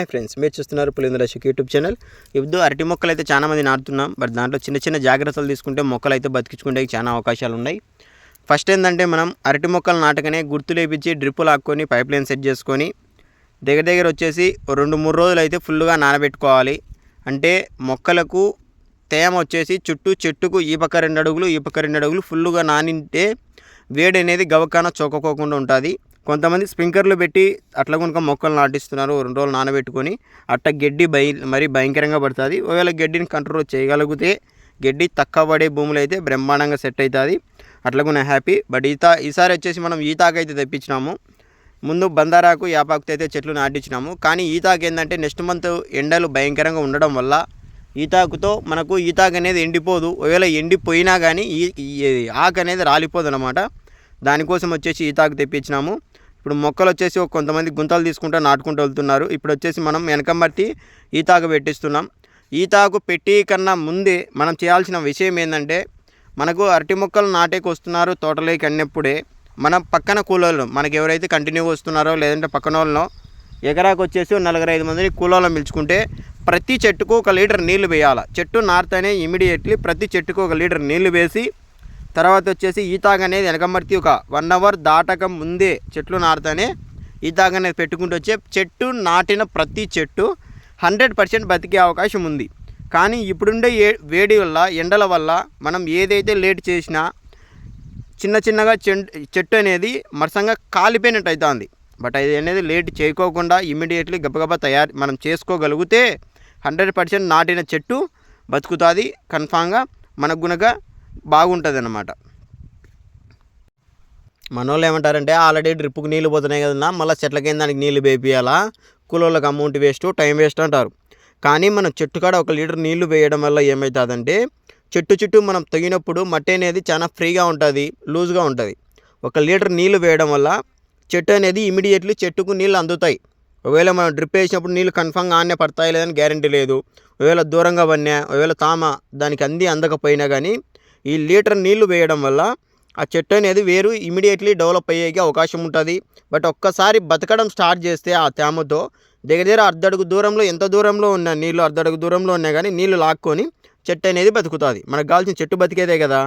Hi friends మీరు చూస్తున్నారు పులింద్ర Ashok YouTube channel. ఇప్పుడు అరటి మొక్కలు అయితే చాలా మంది నాటుతున్నాం. బట్ దాంట్లో చిన్న చిన్న జాగ్రత్తలు తీసుకుంటే మొక్కలు అయితే బతికించుకుంటే చాలా అవకాశాలు ఉన్నాయి. ఫస్ట్ ఏంటంటే మనం అరటి మొక్కలు నాటకనే గుర్తు లేపించి డ్రిప్పులు ఆక్కొని పైప్ లైన్ సెట్ చేసుకొని దగ్గర దగ్గర వచ్చేసి రెండు మూడు రోజులు అయితే ఫుల్గా నానబెట్టుకోవాలి. అంటే మొక్కలకు తేమ వచ్చేసి చుట్టూ చెట్టుకు ఈ పక్క రెండు అడుగులు ఈ పక్క రెండు అడుగులు ఫుల్గా నానింటే వేడి అనేది గవకాన చోకపోకుండా ఉంటుంది. కొంతమంది స్ప్రింకర్లు పెట్టి అట్లా కనుక మొక్కలు నాటిస్తున్నారు రెండు రోజులు నానబెట్టుకొని అట్ట గడ్డి భయ మరి భయంకరంగా పడుతుంది. ఒకవేళ గడ్డిని కంట్రోల్ చేయగలిగితే గడ్డి తక్కువ పడే భూములు అయితే బ్రహ్మాండంగా సెట్ అవుతుంది. అట్లా కూడా హ్యాపీ. బట్ ఈత ఈసారి వచ్చేసి మనం ఈతాకు అయితే తెప్పించినాము. ముందు బందారాకు యాపాకుతో అయితే చెట్లు నాటించినాము. కానీ ఈతాకు ఏంటంటే నెక్స్ట్ మంత్ ఎండలు భయంకరంగా ఉండడం వల్ల ఈతాకుతో మనకు ఈతాకు అనేది ఎండిపోదు. ఒకవేళ ఎండిపోయినా కానీ ఈ ఈ ఆకు అనేది రాలిపోదు అనమాట దానికోసం వచ్చేసి ఈతాకు తెప్పించినాము. ఇప్పుడు మొక్కలు వచ్చేసి కొంతమంది గుంతలు తీసుకుంటూ నాటుకుంటూ వెళ్తున్నారు. ఇప్పుడు వచ్చేసి మనం వెనకంబట్టి ఈతాకు పెట్టిస్తున్నాం. ఈతాకు పెట్టి కన్నా ముందే మనం చేయాల్సిన విషయం ఏంటంటే మనకు అరటి మొక్కలు నాటేకి వస్తున్నారు తోటలోకి అన్నప్పుడే మన పక్కన కూలోళ్ళు మనకి ఎవరైతే కంటిన్యూగా వస్తున్నారో లేదంటే పక్కన వాళ్ళనో ఎకరాకు వచ్చేసి నలుగురు ఐదు మందిని కూలోళ్ళని పిలుచుకుంటే ప్రతి చెట్టుకు ఒక లీటర్ నీళ్ళు వేయాలి. చెట్టు నారితేనే ఇమీడియట్లీ ప్రతి చెట్టుకు ఒక లీటర్ నీళ్ళు వేసి తర్వాత వచ్చేసి ఈతాగ్ అనేది వెనకమర్తి ఒక వన్ అవర్ దాటక ముందే చెట్లు నాటుతానే ఈతాగ అనేది పెట్టుకుంటూ వచ్చే చెట్టు నాటిన ప్రతి చెట్టు హండ్రెడ్ పర్సెంట్ బతికే అవకాశం ఉంది. కానీ ఇప్పుడుండే ఏ వేడి వల్ల ఎండల వల్ల మనం ఏదైతే లేట్ చేసినా చిన్న చిన్నగా చెట్టు అనేది మరసంగా కాలిపోయినట్టు అవుతుంది బట్ అది అనేది లేట్ చేయకోకుండా ఇమ్మీడియట్లీ గబగబా తయారు మనం చేసుకోగలిగితే హండ్రెడ్ పర్సెంట్ నాటిన చెట్టు బతుకుతుంది. కన్ఫామ్గా మనకు గునగా బాగుంటుంది అన్నమాట మనోళ్ళు ఏమంటారంటే ఆల్రెడీ డ్రిప్పుకి నీళ్ళు పోతున్నాయి కదన్నా మళ్ళీ చెట్లకి దానికి నీళ్ళు వేపియాలా కూలోళ్ళకి అమౌంట్ వేస్ట్ టైం వేస్ట్ అంటారు. కానీ మనం చెట్టు కాడ ఒక లీటర్ నీళ్ళు వేయడం వల్ల ఏమవుతుందంటే చెట్టు చుట్టూ మనం తగినప్పుడు మట్టి అనేది చాలా ఫ్రీగా ఉంటుంది లూజ్గా ఉంటుంది. ఒక లీటర్ నీళ్ళు వేయడం వల్ల చెట్టు అనేది ఇమీడియట్లీ చెట్టుకు నీళ్ళు అందుతాయి. ఒకవేళ మనం డ్రిప్ వేసినప్పుడు నీళ్ళు కన్ఫామ్గా ఆనే పడతాయి లేదని గ్యారంటీ లేదు. ఒకవేళ దూరంగా పడినా ఒకవేళ తామ దానికి అంది అందకపోయినా కానీ ఈ లీటర్ నీళ్ళు వేయడం వల్ల ఆ చెట్టు అనేది వేరు ఇమీడియట్లీ డెవలప్ అయ్యేకి అవకాశం ఉంటుంది. బట్ ఒక్కసారి బతకడం స్టార్ట్ చేస్తే ఆ తేమతో దగ్గర దగ్గర అర్ధడుగు దూరంలో ఎంత దూరంలో ఉన్న నీళ్ళు అర్ధడుగు దూరంలో ఉన్నా కానీ నీళ్ళు లాక్కొని చెట్టు అనేది బతుకుతుంది. మనకు కావాల్సిన చెట్టు బతికేదే కదా.